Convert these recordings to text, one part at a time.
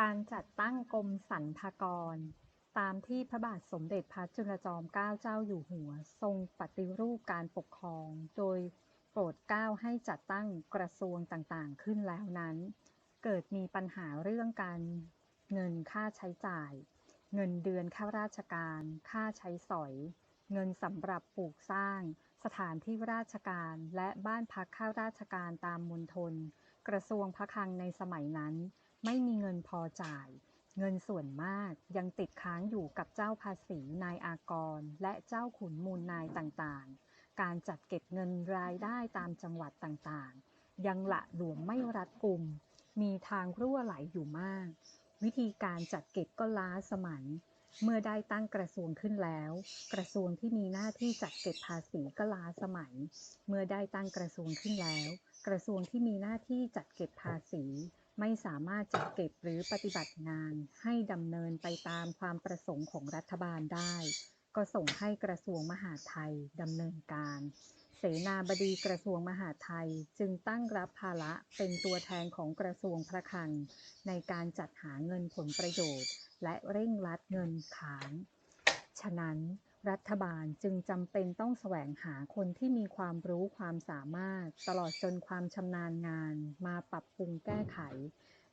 การจัดตั้งกรมสรรพากร ตามที่พระบาทสมเด็จพระจุลจอมเกล้าเจ้าอยู่หัว ทรงปฏิรูปการปกครอง โดยโปรดเกล้าให้จัดตั้งกระทรวงต่างๆ ขึ้นแล้วนั้น เกิดมีปัญหาเรื่องการเงินค่าใช้จ่าย เงินเดือนข้าราชการ ค่าใช้สอย เงินสำหรับปลูกสร้าง สถานที่ราชการและบ้านพักข้าราชการตามมณฑลกระทรวงพระคลังในสมัยนั้น ไม่มีเงินพอจ่าย เงินส่วนมากยังติดค้างอยู่กับเจ้าภาษีนายอากร และเจ้าขุนมูลนายต่างๆ การจัดเก็บเงินรายได้ตามจังหวัดต่างๆ ยังละหลวมไม่รัดกุม มีทางรั่วไหลอยู่มาก วิธีการจัดเก็บก็ล้าสมัยเมื่อได้ตั้งกระทรวงขึ้นแล้ว กระทรวงที่มีหน้าที่จัดเก็บภาษีก็ล้าสมัย เมื่อได้ตั้งกระทรวงขึ้นแล้ว กระทรวงที่มีหน้าที่จัดเก็บภาษี ไม่สามารถจัดเก็บหรือปฏิบัติงานให้ดำเนินไปตามความประสงค์ของรัฐบาลได้ ก็ส่งให้กระทรวงมหาดไทยดำเนินการ เสนาบดีกระทรวงมหาดไทยจึงตั้งรับภาระเป็นตัวแทนของกระทรวงพระคลัง ในการจัดหาเงินผลประโยชน์ และเร่งรัดเงินค้างฉะนั้น รัฐบาลจึงจำเป็นต้องแสวงหาคนที่มีความรู้ความสามารถ ตลอดจนความชำนาญงานมาปรับปรุงแก้ไข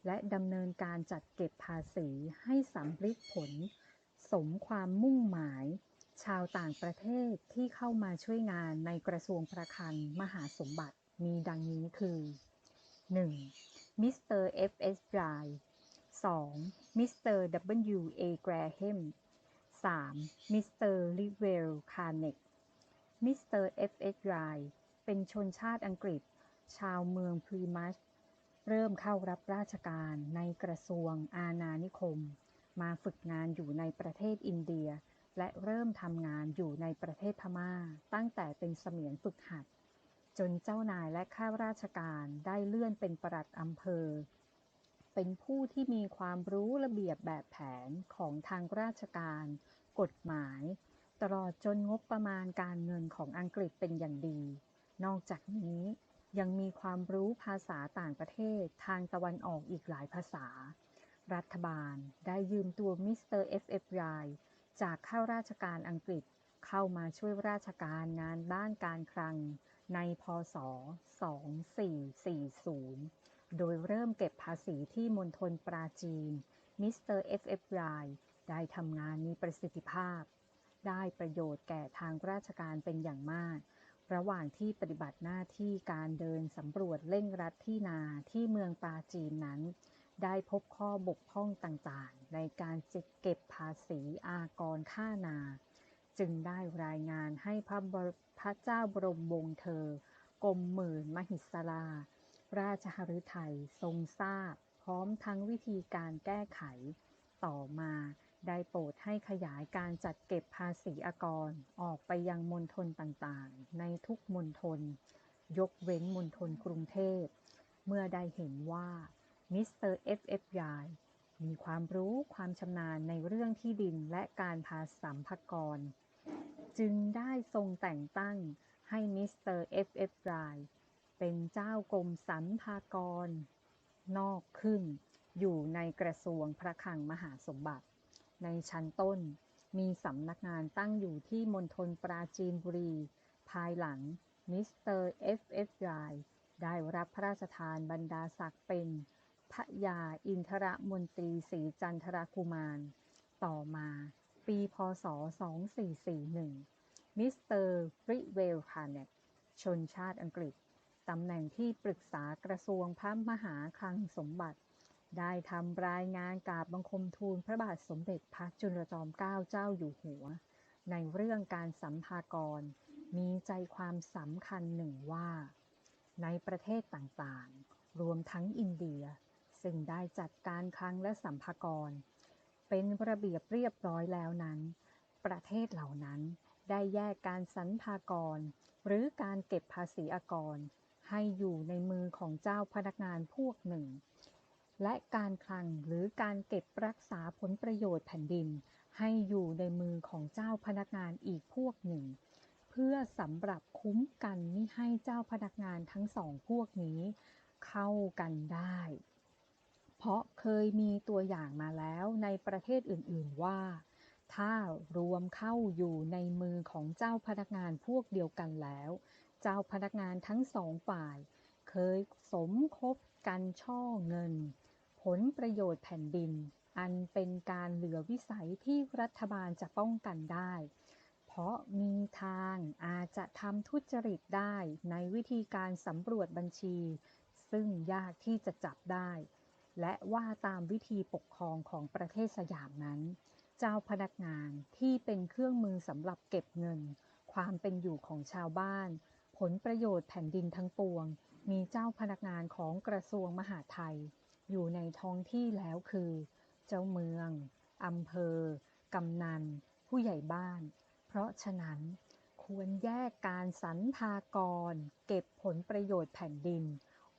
และดำเนินการจัดเก็บภาษีให้สำลิดผล สมความมุ่งหมาย ชาวต่างประเทศที่เข้ามาช่วยงานในกระทรวงประคลังมหาสมบัติมีดังนี้คือ 1. มิสเตอร์ F.S. Dry 2. มิสเตอร์ W. A. Graham 3. มิสเตอร์ลิเวลคาร์เนกมิสเตอร์ F.S. Dry เป็นชนชาติอังกฤษ ชาวเมืองพรีมัชเริ่มเข้ารับราชการในกระทรวงอาณานิคม มาฝึกงานอยู่ในประเทศอินเดีย และเริ่มทำงานอยู่ในประเทศพม่า ตั้งแต่เป็นเสมียนฝึกหัด จนเจ้านายและข้าราชการได้เลื่อนเป็นปลัดอำเภอ เป็นผู้ที่มีความรู้ระเบียบแบบแผนของทางราชการ กฎหมาย ตลอดจนงบประมาณการเงินของอังกฤษเป็นอย่างดี นอกจากนี้ยังมีความรู้ภาษาต่างประเทศทางตะวันออกอีกหลายภาษา รัฐบาลได้ยืมตัวมิสเตอร์เอฟเอฟไรจากข้าราชการอังกฤษเข้ามาช่วยราชการงานบ้านการคลังในพศ 2440 โดยเริ่มเก็บภาษีที่มณฑลปราจีน มิสเตอร์ เอฟเอฟไรได้ทำงานมีประสิทธิภาพ ได้ประโยชน์แก่ทางราชการเป็นอย่างมาก ระหว่างที่ปฏิบัติหน้าที่การเดินสำรวจเร่งรัดที่นาที่เมืองปราจีนนั้น ได้พบข้อบกพร่องต่างๆ ในการเก็บภาษีอากรค่านา จึงได้รายงานให้พระพระเจ้าบรมวงศ์เธอกรมหมื่นมหิศลา ราชหฤทัยทรงทราบ พร้อมทั้งวิธีการแก้ไข ต่อมาได้โปรดให้ขยายการจัดเก็บภาษีอากร ออกไปยังมณฑลต่างๆ ในทุกมณฑล ยกเว้นมณฑลกรุงเทพ เมื่อได้เห็นว่ามิสเตอร์เอฟเอฟยายมีความรู้ความชำนาญในเรื่องที่ดินและการพาสัมภากร จึงได้ทรงแต่งตั้งให้มิสเตอร์เอฟเอฟราย เป็นเจ้ากรมสรรพากร นอกขึ้น อยู่ในกระทรวงพระคลังมหาสมบัติ ในชั้นต้นมีสำนักงานตั้งอยู่ที่มณฑลปราจีนบุรี ภายหลังมิสเตอร์เอฟเอฟรายได้รับพระราชทานบรรดาศักดิ์เป็นพระยาอินทรมนตรีศรีจันทรกุมาร ต่อมาปีพศ 2441 มิสเตอร์ริเวลคาร์เนตชนชาติอังกฤษ ตำแหน่งที่ปรึกษากระทรวงพระมหาคลังสมบัติ ได้ทำรายงานกาบบังคมทูลพระบาทสมเด็จพระจุลจอมเกล้าเจ้าอยู่หัว ในเรื่องการสัมภากร มีใจความสำคัญหนึ่งว่า ในประเทศต่างๆ รวมทั้งอินเดีย ซึ่งได้จัดการคลังและสัมภากร เป็นระเบียบเรียบร้อยแล้วนั้น ประเทศเหล่านั้นได้แยกการสรรพากร หรือการเก็บภาษีอากร ให้อยู่ในมือของเจ้าพนักงานพวกหนึ่ง และการคลังหรือการเก็บรักษาผลประโยชน์แผ่นดิน ให้อยู่ในมือของเจ้าพนักงานอีกพวกหนึ่ง เพื่อสำหรับคุ้มกันมิให้เจ้าพนักงานทั้งสองพวกนี้ เข้ากันได้ เพราะเคยมีตัวอย่างมาแล้วในประเทศอื่น ๆว่าถ้ารวมเข้าอยู่ในมือของเจ้าพนักงานพวกเดียวกันแล้ว เจ้าพนักงานทั้งสองฝ่าย เคยสมคบกันช่อเงิน ผลประโยชน์แผ่นดิน อันเป็นการเหลือวิสัยที่รัฐบาลจะป้องกันได้ เพราะมีทางอาจจะทำทุจริตได้ในวิธีการสำรวจบัญชี ซึ่งยากที่จะจับได้ และว่าตามวิธีปกครองของประเทศสยามนั้น เจ้าพนักงานที่เป็นเครื่องมือสำหรับเก็บเงินความเป็นอยู่ของชาวบ้าน ผลประโยชน์แผ่นดินทั้งปวง มีเจ้าพนักงานของกระทรวงมหาดไทย อยู่ในท้องที่แล้วคือ เจ้าเมือง อำเภอ กำนัน ผู้ใหญ่บ้าน เพราะฉะนั้น ควรแยกการสรรพากร เก็บผลประโยชน์แผ่นดิน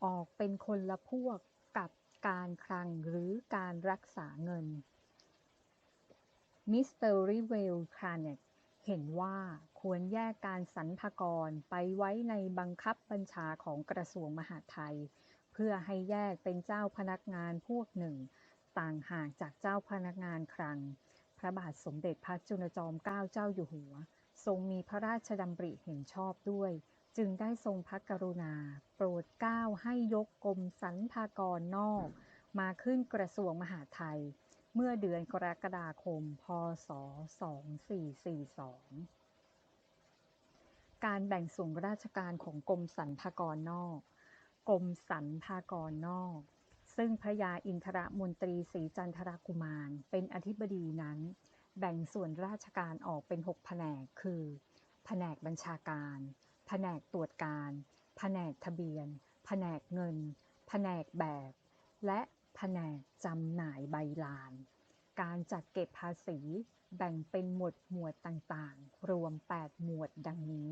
ออกเป็นคนละพวกกับการคลังหรือการรักษาเงินมิสเตอร์ริเวลคาเนตเห็นว่า ควรแยกการสรรพากรไปไว้ในบังคับบัญชาของกระทรวงมหาดไทย เพื่อให้แยกเป็นเจ้าพนักงานพวกหนึ่ง ต่างหากจากเจ้าพนักงานคลัง พระบาทสมเด็จพระจุลจอมเกล้าเจ้าอยู่หัว ทรงมีพระราชดำริเห็นชอบด้วย จึงได้ทรงพระกรุณา โปรดเกล้าให้ยกกรมสรรพากรนอก มาขึ้นกระทรวงมหาดไทยเมื่อเดือนกรกฎาคม พศ 2442 การแบ่งส่วนราชการของกรมสรรพากรนอก กรมสรรพากรนอก ซึ่งพระยาอินทรมนตรีศรีจันทรกุมาร เป็นอธิบดีนั้น แบ่งส่วนราชการออกเป็น6แผนก คือ แผนกบัญชาการ แผนกตรวจการ แผนกทะเบียน แผนกเงิน แผนกแบบ และแผนกจำหน่ายใบลาน การจัดเก็บภาษีแบ่งเป็นหมวดหมวดต่างๆ รวม 8 หมวดดังนี้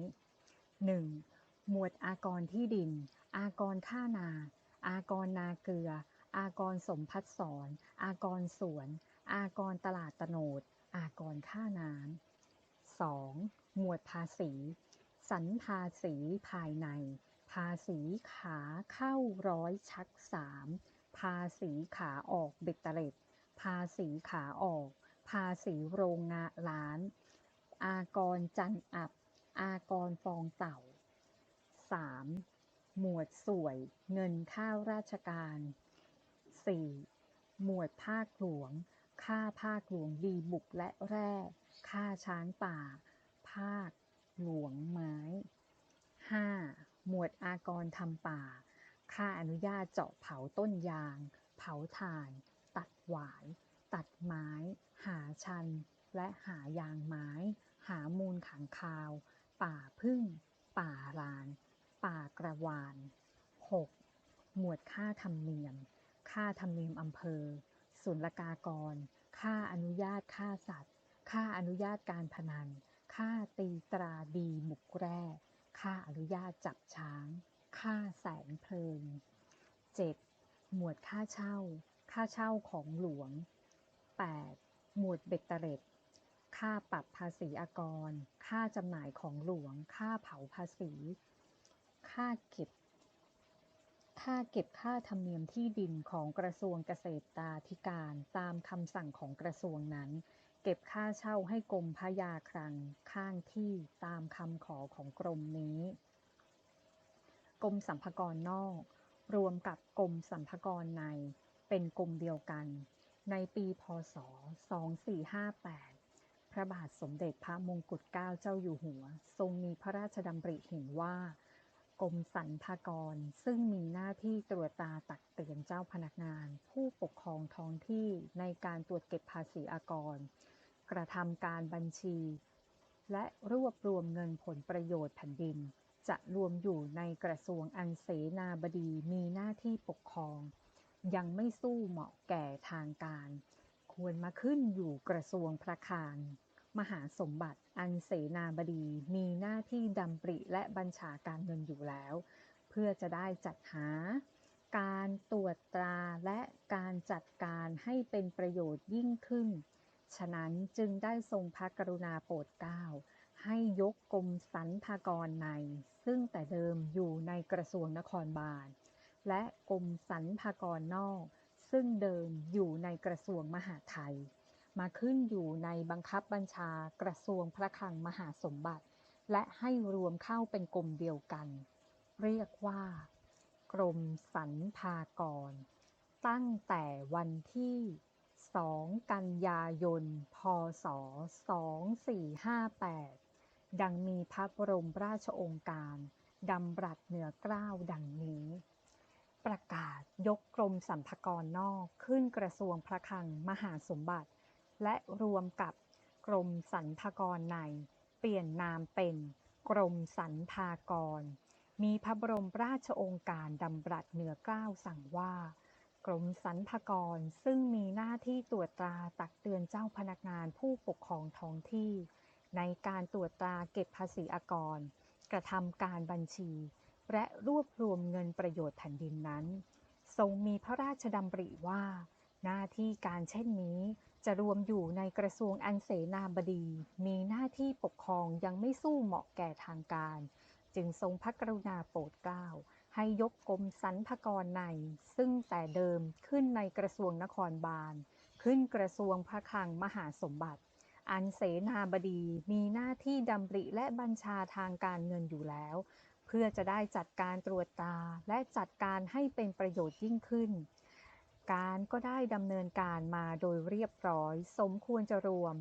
1. หมวดอากรที่ดิน อากรค่านา อากรนาเกลือ อากรสมพัดสอน อากรสวน อากรตลาดตโนด อากรค่าน้ำ 2. หมวดภาษีสรรภาษีภายใน ภาษีขาเข้าร้อยชักสามภาษีขาออกเบ็ดเตล็ด ภาษีขาออก ภาษีโรงงานร้าน อากรจันอับ อากรฟองเต่า 3. หมวดสวยเงินข้าราชการ 4. หมวดภาคหลวง ค่าภาคหลวงดีบุกและแร่ ค่าช้างป่า ภาคหลวงไม้ 5. หมวดอากรทำป่า ค่าอนุญาตเจาะเผาต้นยาง เผาถ่าน ตัดหวาย ตัดไม้ หาชัน และหายางไม้ หามูลขังคาว ป่าพึ่ง ป่าราน ป่ากระวาน 6. หมวดค่าธรรมเนียม ค่าธรรมเนียมอำเภอ ศุลกากร ค่าอนุญาตฆ่าสัตว์ ค่าอนุญาตการพนัน ค่าตีตราดีบุกแร่ ค่าอนุญาตจับช้าง ค่าแสงเพลิง 7. หมวดค่าเช่า ค่าเช่าของหลวง 8. หมวดเบ็ดเตล็ด ค่าปรับภาษีอากร ค่าจำหน่ายของหลวง ค่าเผาภาษี ค่าเก็บ ค่าเก็บค่าธรรมเนียมที่ดินของกระทรวงเกษตรตาธิการตามคำสั่งของกระทรวงนั้น เก็บค่าเช่าให้กรมพยาคลัง ข้างที่ตามคำขอของกรมนี้ กรมสัมภากรนอก รวมกับกรมสัมภากรใน เป็นกรมเดียวกัน ในปีพศ 2458 พระบาทสมเด็จพระมงกุฎเกล้าเจ้าอยู่หัว ทรงมีพระราชดำริเห็นว่ากรมสรรพากร ซึ่งมีหน้าที่ตรวจตาตักเตือนเจ้าพนักงาน ผู้ปกครองท้องที่ในการตรวจเก็บภาษีอากร กระทำการบัญชี และรวบรวมเงินผลประโยชน์แผ่นดิน จะรวมอยู่ในกระทรวงอันเสนาบดีมีหน้าที่ปกครอง ยังไม่สู้เหมาะแก่ทางการ ควรมาขึ้นอยู่กระทรวงพระคลังมหาสมบัติอันเสนาบดีมีหน้าที่ดำปริและบัญชาการเงินอยู่แล้ว เพื่อจะได้จัดหา การตรวจตราและการจัดการให้เป็นประโยชน์ยิ่งขึ้น ฉะนั้นจึงได้ทรงพระกรุณาโปรดเกล้าให้ยกกรมสรรพากรใน ซึ่งแต่เดิมอยู่ในกระทรวงนครบาลและกรมสรรพากรนอก ซึ่งเดิมอยู่ในกระทรวงมหาดไทย มาขึ้นอยู่ในบังคับบัญชากระทรวงพระคลังมหาสมบัติ และให้รวมเข้าเป็นกรมเดียวกัน เรียกว่า กรมสรรพากร ตั้งแต่วันที่ 2 กันยายน พศ 2458 ดังมีพระบรมราชโองการดำรัสเหนือกล้าวดังนี้ ประกาศยกกรมสรรพากรนอกขึ้นกระทรวงพระคลังมหาสมบัติ และรวมกับกรมสรรพากรใน เปลี่ยนนามเป็นกรมสรรพากร มีพระบรมราชโองการดำรัสเหนือเกล้าวสั่งว่า กรมสรรพากรซึ่งมีหน้าที่ตรวจตราตักเตือนเจ้าพนักงานผู้ปกครองท้องที่ ในการตรวจตราเก็บภาษีอากร กระทำการบัญชี และรวบรวมเงินประโยชน์แผ่นดินนั้น ทรงมีพระราชดำริว่า หน้าที่การเช่นนี้จะรวมอยู่ในกระทรวงอันเสนาบดี มีหน้าที่ปกครองยังไม่สู้เหมาะแก่ทางการ จึงทรงพระกรุณาโปรดเกล้าให้ยกกรมสรรพากรใน ซึ่งแต่เดิมขึ้นในกระทรวงนครบาล ขึ้นกระทรวงพระคลังมหาสมบัติ อันเสนาบดีมีหน้าที่ดำริและบัญชาทางการเงินอยู่แล้ว พื่อจะได้จัดการตรวจตาและจัดการให้เป็นประโยชน์ยิ่งขึ้น การก็ได้ดำเนินการมาโดยเรียบร้อย สมควรจะรวม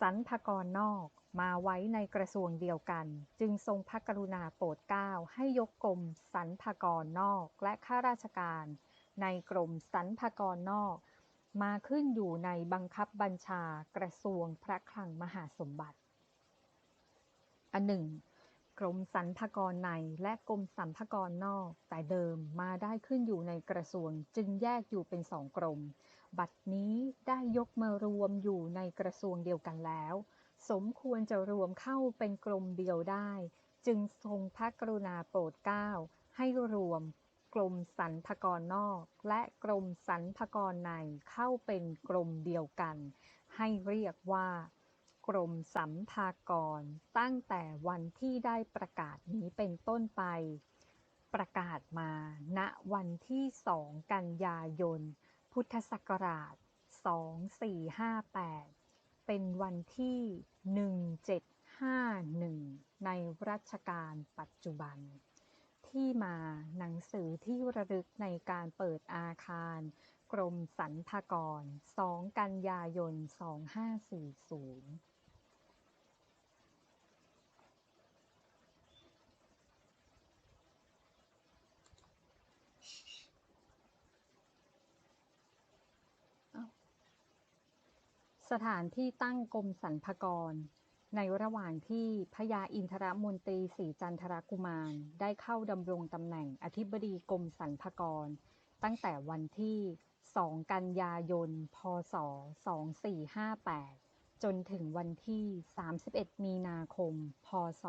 สรรพากรนอกมาไว้ในกระทรวงเดียวกัน จึงทรงพระกรุณาโปรดเกล้าให้ยกกรมสรรพากรนอกและข้าราชการ ในกรมสรรพากรนอก มาขึ้นอยู่ในบังคับบัญชากระทรวงพระคลังมหาสมบัติ อันหนึ่ง กรมสรรพากรในและกรมสรรพากรนอก แต่เดิมมาได้ขึ้นอยู่ในกระทรวงจึงแยกอยู่เป็นสองกรม บัดนี้ได้ยกมารวมอยู่ในกระทรวงเดียวกันแล้ว สมควรจะรวมเข้าเป็นกรมเดียวได้ จึงทรงพระกรุณาโปรดเกล้าให้รวมกรมสรรพากรนอก และกรมสรรพากรในเข้าเป็นกรมเดียวกัน ให้เรียกว่า กรมสัมภากร ตั้งแต่วันที่ได้ประกาศนี้เป็นต้นไป ประกาศมา ณ วันที่ 2 กันยายน พุทธศักราช 2458 เป็นวันที่ 1751 ในรัชกาลปัจจุบัน ที่มาหนังสือที่ระลึกในการเปิดอาคารกรมสรรพากร 2 กันยายน 2540 สถานที่ตั้งกรมสรรพากร ในระหว่างที่พระยาอินทรมนตรีศรีจันทรกุมารได้เข้าดำรงตำแหน่งอธิบดีกรมสรรพากร ตั้งแต่วันที่ 2 กันยายน พศ 2458 จนถึงวันที่ 31 มีนาคม พศ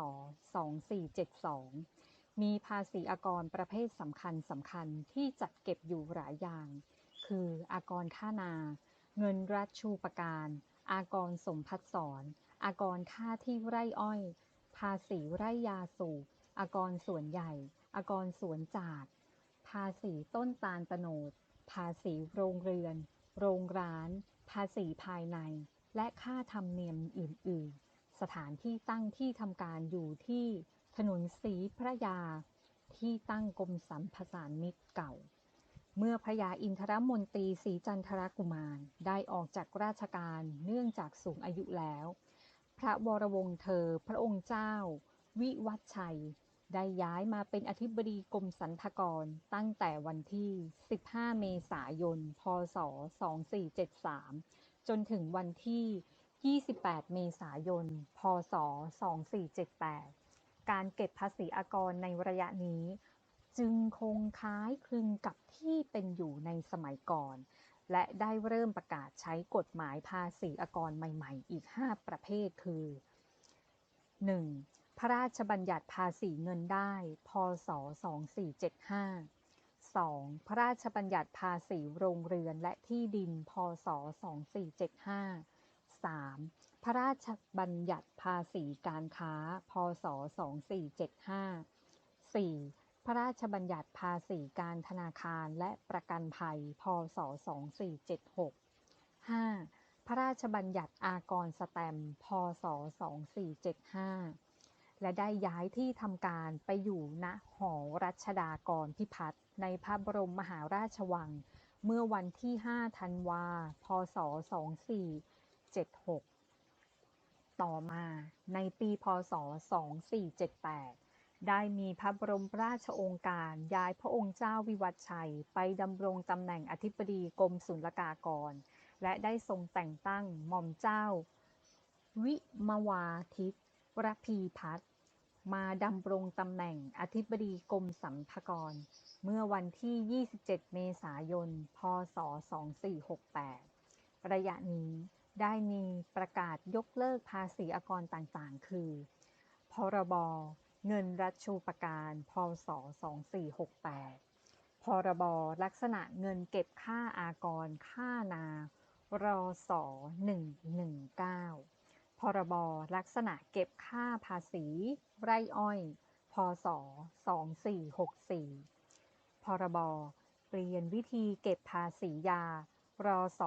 2472 มีภาษีอากรประเภทสำคัญสำคัญที่จัดเก็บอยู่หลายอย่าง คืออากรค่านา เงินรัชชูปการ อากรสมพัดสอนอากรค่าที่ไร่อ้อย ภาษีไร่ยาสูบ อากรสวนใหญ่ อากรสวนจาก ภาษีต้นตาลตะโนด ภาษีโรงเรือน โรงร้าน ภาษีภายใน และค่าธรรมเนียมอื่น ๆ สถานที่ตั้งที่ทำการอยู่ที่ถนนศรีพระยา ที่ตั้งกรมสัมพสานมิตรเก่า เมื่อพระยาอินทรมนตรีศรีจันทรกุมาร ได้ออกจากราชการเนื่องจากสูงอายุแล้ว พระวรวงศ์เธอพระองค์เจ้า วิวัฒชัย ได้ย้ายมาเป็นอธิบดีกรมสรรพากรตั้งแต่วันที่ 15 เมษายน พศ 2473 จนถึงวันที่ 28 เมษายน พศ 2478 การเก็บภาษีอากรในระยะนี้ จึงคงคล้ายคลึงกับที่เป็นอยู่ในสมัยก่อน และได้เริ่มประกาศใช้กฎหมายภาษีอากรใหม่ ๆ อีก 5 ประเภทคือ 1. พระราชบัญญัติภาษีเงินได้ พศ 2475 2. พระราชบัญญัติภาษีโรงเรือนและที่ดิน พศ 2475 3. พระราชบัญญัติภาษีการค้า พศ 2475 4. พระราชบัญญัติภาษีการธนาคารและประกันภัย พ.ศ.2476 5. พระราชบัญญัติอากรสแตม พ.ศ.2475 และได้ย้ายที่ทำการไปอยู่ณหอรัชดากรพิพัฒน์ในพระบรมมหาราชวัง เมื่อวันที่ 5 ธันวา พ.ศ.2476 ต่อมาในปี พ.ศ.2478 ได้มีพระบรมราชโองการย้ายพระองค์เจ้าวิวัฒชัย ไปดำรงตำแหน่งอธิบดีกรมศุลกากร และได้ทรงแต่งตั้งหม่อมเจ้า วิมวาทิตรพีพัฒมาดำรงตำแหน่งอธิบดีกรมสรรพากร เมื่อวันที่ 27 เมษายน พ.ศ.2468 ระยะนี้ได้มีประกาศยกเลิกภาษีอากรต่างๆ คือ พรบ เงินรัชชูปการ พ.ศ.2468 พรบ ลักษณะเงินเก็บค่าอากร ค่านา รศ 119 พรบ ลักษณะเก็บค่าภาษี ไร่อ้อย พ.ศ.2464 พรบ เปลี่ยนวิธีเก็บภาษียา รศ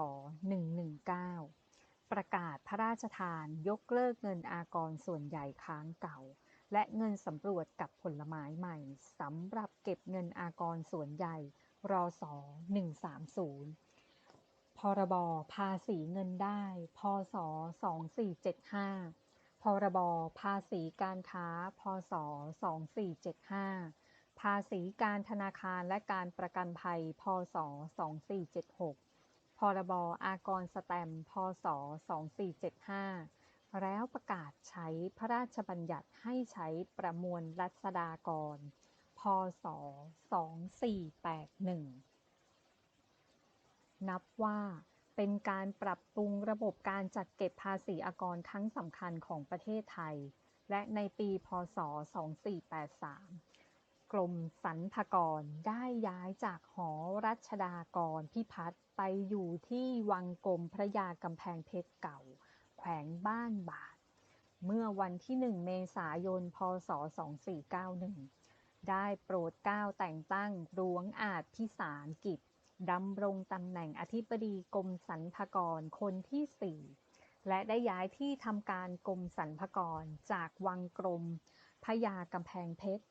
119 ประกาศพระราชทานยกเลิกเงินอากรส่วนใหญ่ค้างเก่า และเงินสำรวจกับผลไม้ใหม่สำหรับเก็บเงินอากรส่วนใหญ่รศ130 พรบภาษีเงินได้ พศ 2475 พรบภาษีการค้า พศ 2475 ภาษีการธนาคารและการประกันภัย พศ 2476 พรบอากรสแตม พศ 2475 แล้วประกาศใช้พระราชบัญญัติให้ใช้ประมวลรัษฎากร พศ 2481 นับว่าเป็นการปรับปรุงระบบการจัดเก็บภาษีอากรครั้งสำคัญของประเทศไทย และในปีพศ 2483 กรมสรรพากรได้ย้ายจากหอรัชดากรพิพัฒน์ไปอยู่ที่วังกรมพระยากำแพงเพชรเก่า วงบ้านบาทเมื่อวันที่ 1 เมษายน พศ 2491 ได้โปรดเกล้าแต่งตั้งหลวงอาจพิสารกิจดำรงตำแหน่งอธิบดีกรมสรรพากรคนที่ 4 และได้ย้ายที่ทำการกรมสรรพากรจากวังกรมพยากำแพงเพชร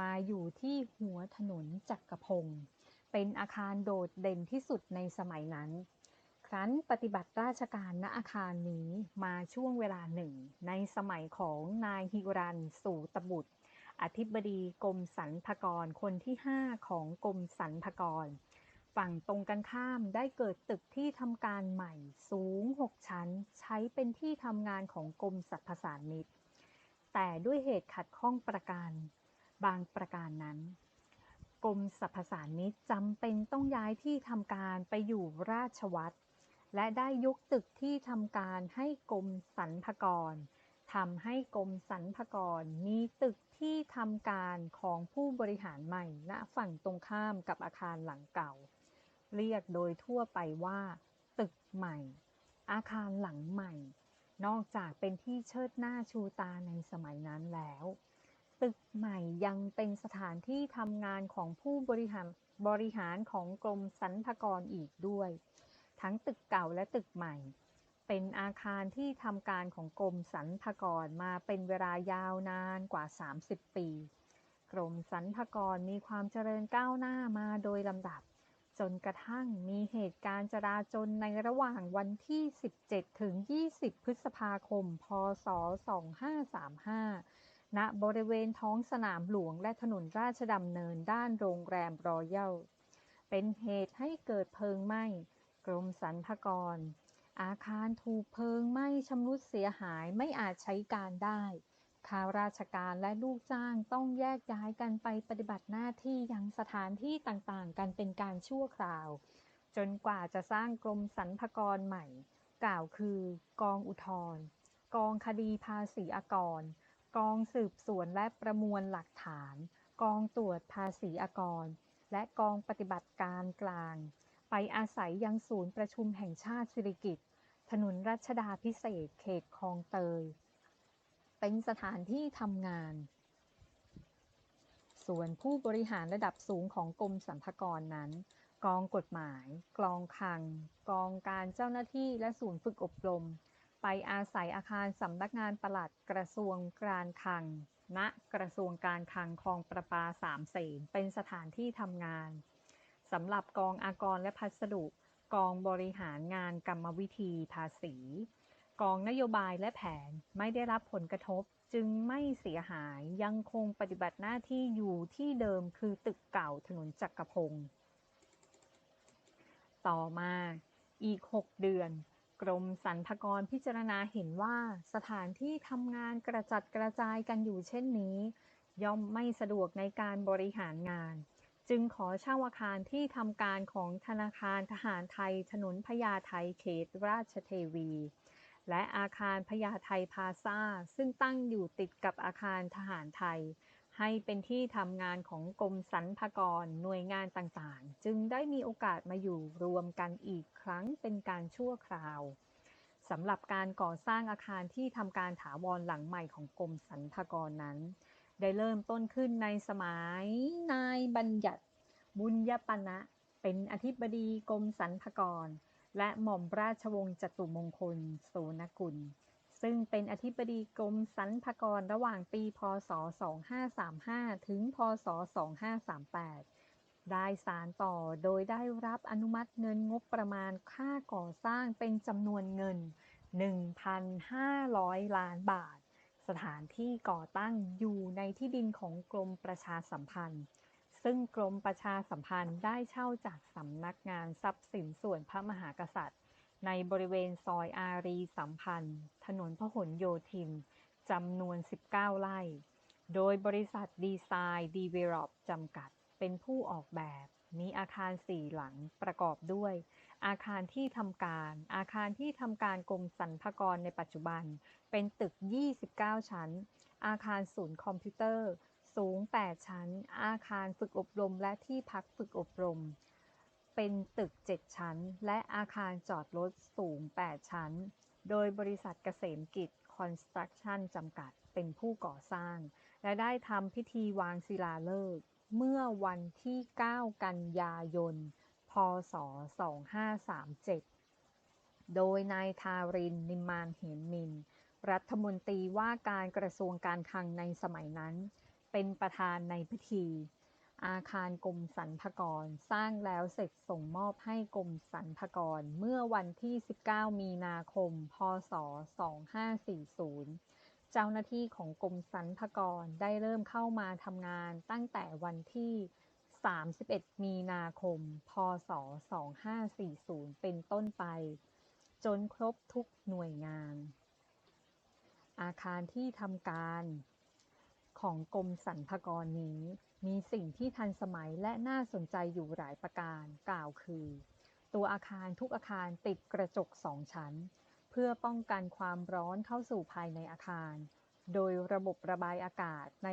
มาอยู่ที่หัวถนนจักรพงศ์เป็นอาคารโดดเด่นที่สุดในสมัยนั้น ครั้นปฏิบัติราชการณอาคารนี้มาช่วงเวลาหนึ่ง ในสมัยของนายฮิรันสูตบุตร อธิบดีกรมสรรพากรคนที่ 5 ของกรมสรรพากร ฝั่งตรงกันข้ามได้เกิดตึกที่ทำการใหม่สูง 6 ชั้น ใช้เป็นที่ทำงานของกรมสรรพสานมิตแต่ด้วยเหตุขัดข้องประการบางประการนั้นกรมสรรพสานมิตจำเป็นต้องย้ายที่ทำการไปอยู่ราชวัตร และได้ยกตึกที่ทำการให้กรมสรรพากรทำให้กรมสรรพากรมีตึกที่ทำการของผู้บริหารใหม่ณฝั่งตรงข้ามกับอาคารหลังเก่า เรียกโดยทั่วไปว่า ตึกใหม่ อาคารหลังใหม่ นอกจากเป็นที่เชิดหน้าชูตาในสมัยนั้นแล้ว ตึกใหม่ยังเป็นสถานที่ทำงานของผู้บริหารบริหารของกรมสรรพากรอีกด้วย ทั้งตึกเก่าและตึกใหม่ เป็นอาคารที่ทำการของกรมสรรพากรมาเป็นเวลายาวนานกว่า 30 ปี กรมสรรพากรมีความเจริญก้าวหน้ามาโดยลำดับ จนกระทั่งมีเหตุการณ์จราจนในระหว่างวันที่ 17 ถึง 20 พฤษภาคม พ.ศ.2535 ณ บริเวณท้องสนามหลวงและถนนราชดำเนินด้านโรงแรมรอยัลเป็นเหตุให้เกิดเพลิงไหม้ กรมสรรพากร อาคารถูกเพลิงไหม้ชำรุดเสียหายไม่อาจใช้การได้ข้าราชการและลูกจ้างต้องแยกย้ายกันไปปฏิบัติหน้าที่ยังสถานที่ต่างๆ กันเป็นการชั่วคราว จนกว่าจะสร้างกรมสรรพากรใหม่ กล่าวคือกองอุทธรณ์กองคดีภาษีอากร กองสืบสวนและประมวลหลักฐาน กองตรวจภาษีอากร และกองปฏิบัติการกลาง ไปอาศัยยังศูนย์ประชุมแห่งชาติสิริกิติ์ ถนนรัชดาพิเศษเขตคลองเตย เป็นสถานที่ทำงานสส่วนผู้บริหารระดับสูงของกรมสรรพากรนั้น กองกฎหมาย กองคลัง กองการเจ้าหน้าที่และศูนย์ฝึกอบรม ไปอาศัยอาคารสำนักงานปลัดกระทรวงการคลัง ณ กระทรวงการคลังคลองประปาสามเสนเป็นสถานที่ทำงาน สำหรับกองอากรและพัสดุ กองบริหารงานกรรมวิธีภาษี กองนโยบายและแผนไม่ได้รับผลกระทบจึงไม่เสียหายยังคงปฏิบัติหน้าที่อยู่ที่เดิมคือตึกเก่าถนนจักรพงศ์ต่อมาอีก 6 เดือน กรมสรรพากรพิจารณาเห็นว่าสถานที่ทำงานกระจัดกระจายกันอยู่เช่นนี้ ย่อมไม่สะดวกในการบริหารงาน จึงขอเช่าอาคารที่ทำการของธนาคารทหารไทย ถนนพญาไทเขตราชเทวี และอาคารพญาไทพาซาซึ่งตั้งอยู่ติดกับอาคารทหารไทย ให้เป็นที่ทำงานของกรมสรรพากรหน่วยงานต่างๆ จึงได้มีโอกาสมาอยู่รวมกันอีกครั้งเป็นการชั่วคราวสำหรับการก่อสร้างอาคารที่ทำการถาวรหลังใหม่ของกรมสรรพากรนั้น ได้เริ่มต้นขึ้นในสมัยนายบัญญัติ บุญยปณะเป็นอธิบดีกรมสรรพากร และหม่อมราชวงศ์จตุมงคล โสนกุล ซึ่งเป็นอธิบดีกรมสรรพากรระหว่างปี พศ 2535 ถึง พศ 2538 ได้สารต่อโดยได้รับอนุมัติเงินงบประมาณค่าก่อสร้างเป็นจำนวนเงิน 1,500 ล้านบาท สถานที่ก่อตั้งอยู่ในที่ดินของกรมประชาสัมพันธ์ ซึ่งกรมประชาสัมพันธ์ได้เช่าจากสำนักงานทรัพย์สินส่วนพระมหากษัตริย์ ในบริเวณซอยอารีสัมพันธ์ ถนนพหลโยธินจำนวน 19 ไร่ โดยบริษัทดีไซน์ดีเวลอปจำกัดเป็นผู้ออกแบบ มีอาคารสี่หลังประกอบด้วย อาคารที่ทำการ อาคารที่ทำการกรมสรรพากรในปัจจุบัน เป็นตึก 29 ชั้น อาคารศูนย์คอมพิวเตอร์ สูง 8 ชั้น อาคารฝึกอบรมและที่พักฝึกอบรม เป็นตึก 7 ชั้น และอาคารจอดรถสูง 8 ชั้น โดยบริษัทเกษมกิจคอนสตรักชั่นจำกัดเป็นผู้ก่อสร้าง และได้ทำพิธีวางศิลาฤกษ์เมื่อวันที่ 9 กันยายน พศ 2537 โดยนายทารินนิมมานเหมมิน รัฐมนตรีว่าการกระทรวงการคลังในสมัยนั้น เป็นประธานในพิธี อาคารกรมสรรพากร สร้างแล้วเสร็จส่งมอบให้กรมสรรพากร เมื่อวันที่ 19 มีนาคม พศ 2540 เจ้าหน้าที่ของกรมสรรพากรได้เริ่มเข้ามาทำงานตั้งแต่วันที่ 31 มีนาคม พศ 2540 เป็นต้นไป จนครบทุกหน่วยงาน อาคารที่ทำการของกรมสรรพากรนี้ มีสิ่งที่ทันสมัยและน่าสนใจอยู่หลายประการ กล่าวคือ ตัวอาคารทุกอาคารติดกระจกสองชั้น เพื่อป้องกันความร้อนเข้าสู่ภายในอาคาร โดยระบบระบายอากาศใน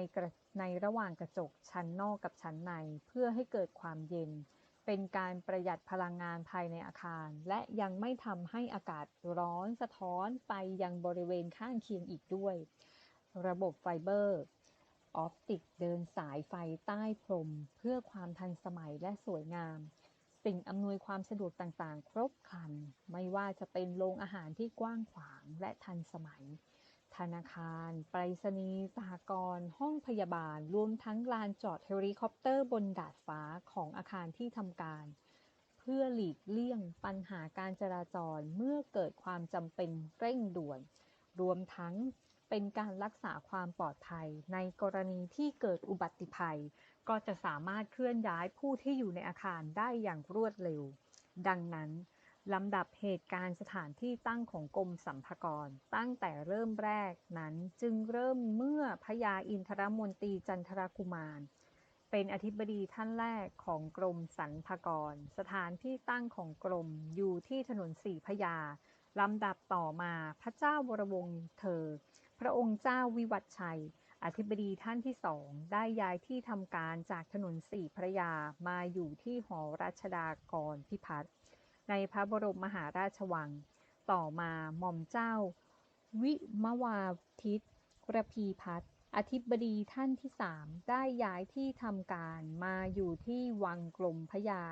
ในระหว่างกระจกชั้นนอกกับชั้นใน เพื่อให้เกิดความเย็น เป็นการประหยัดพลังงานภายในอาคาร และยังไม่ทำให้อากาศร้อนสะท้อนไปยังบริเวณข้างเคียงอีกด้วย ระบบไฟเบอร์ออปติกเดินสายไฟใต้พรม เพื่อความทันสมัยและสวยงาม สิ่งอำนวยความสะดวกต่างๆ ครบครัน ไม่ว่าจะเป็นโรงอาหารที่กว้างขวางและทันสมัย ธนาคาร ไปรษณีย์ สหกรณ์ ห้องพยาบาล รวมทั้งลานจอดเฮลิคอปเตอร์บนดาดฟ้าของอาคารที่ทำการ เพื่อหลีกเลี่ยงปัญหาการจราจรเมื่อเกิดความจำเป็นเร่งด่วน รวมทั้งเป็นการรักษาความปลอดภัย ในกรณีที่เกิดอุบัติภัย ก็จะสามารถเคลื่อนย้ายผู้ที่อยู่ในอาคารได้อย่างรวดเร็ว ดังนั้น ลำดับเหตุการณ์สถานที่ตั้งของกรมสรรพากร ตั้งแต่เริ่มแรกนั้นจึงเริ่มเมื่อพญาอินทรมนตรีจันทรกุมาร เป็นอธิบดีท่านแรกของกรมสรรพากร สถานที่ตั้งของกรมอยู่ที่ถนนสี่พญาลำดับต่อมาพระเจ้าวรวงศ์เธอ พระองค์เจ้าวิวัฒชัย อธิบดีท่านที่สองได้ย้ายที่ทำการจากถนนสี่พระยามาอยู่ที่หอรัชดากรพิพัฒน์ ในพระบรมมหาราชวัง ต่อมาหม่อมเจ้า วิมวาทิตระพีพัฒน์อธิบดีท่านที่สามได้ย้ายที่ทำการมาอยู่ที่วังกรมพยา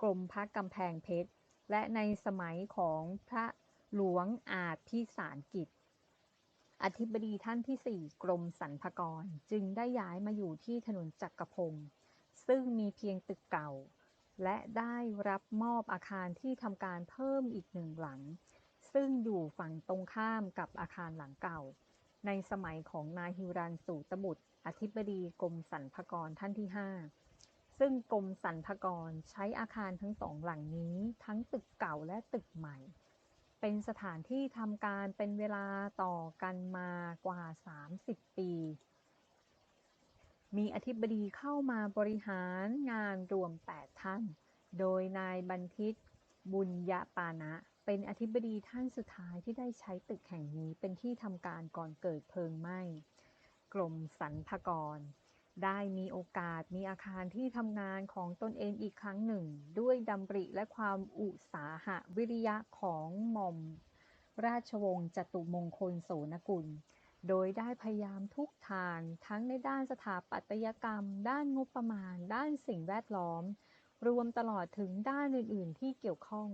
กรมพระกำแพงเพชร และในสมัยของพระหลวงอาจพิสารกิจ อธิบดีท่านที่สี่กรมสรรพากรจึงได้ย้ายมาอยู่ที่ถนนจักรพงศ์ซึ่งมีเพียงตึกเก่า และได้รับมอบอาคารที่ทำการเพิ่มอีกหนึ่งหลัง ซึ่งอยู่ฝั่งตรงข้ามกับอาคารหลังเก่า ในสมัยของนายฮิวรันสูตบุตร อธิบดีกรมสรรพากรท่านที่ 5 ซึ่งกรมสรรพากรใช้อาคารทั้งสองหลังนี้ ทั้งตึกเก่าและตึกใหม่ เป็นสถานที่ทำการเป็นเวลาต่อกันมากว่า 30 ปี มีอธิบดีเข้ามาบริหารงานรวม 8 ท่าน โดยนายบันทิต บุญยปานะ เป็นอธิบดีท่านสุดท้ายที่ได้ใช้ตึกแห่งนี้เป็นที่ทำการก่อนเกิดเพลิงไหม้ กรมสรรพากร ได้มีโอกาสมีอาคารที่ทำงานของตนเองอีกครั้งหนึ่ง ด้วยดำริและความอุตสาหะวิริยะของหม่อม ราชวงศ์จตุมงคลโสนกุล โดยได้พยายามทุกทางทั้งในด้านสถาปัตยกรรม ด้านงบประมาณ ด้านสิ่งแวดล้อม รวมตลอดถึงด้านอื่น ๆ ที่เกี่ยวข้อง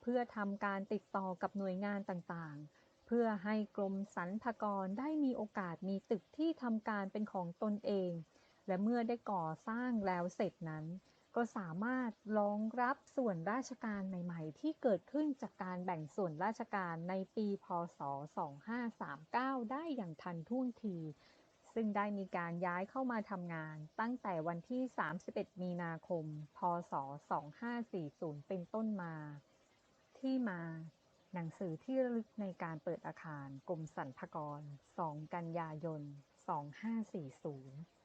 เพื่อทำการติดต่อกับหน่วยงานต่าง ๆ เพื่อให้กรมสรรพากรได้มีโอกาสมีตึกที่ทำการเป็นของตนเอง และเมื่อได้ก่อสร้างแล้วเสร็จนั้น ก็สามารถรองรับส่วนราชการใหม่ ๆ ที่เกิดขึ้นจากการแบ่งส่วนราชการในปี พ.ศ.2539 ได้อย่างทันท่วงที ซึ่งได้มีการย้ายเข้ามาทำงานตั้งแต่วันที่ 31 มีนาคม พ.ศ.2540 เป็นต้นมา ที่มา หนังสือที่ระลึกในการเปิดอาคารกรมสรรพากร 2 กันยายน 2540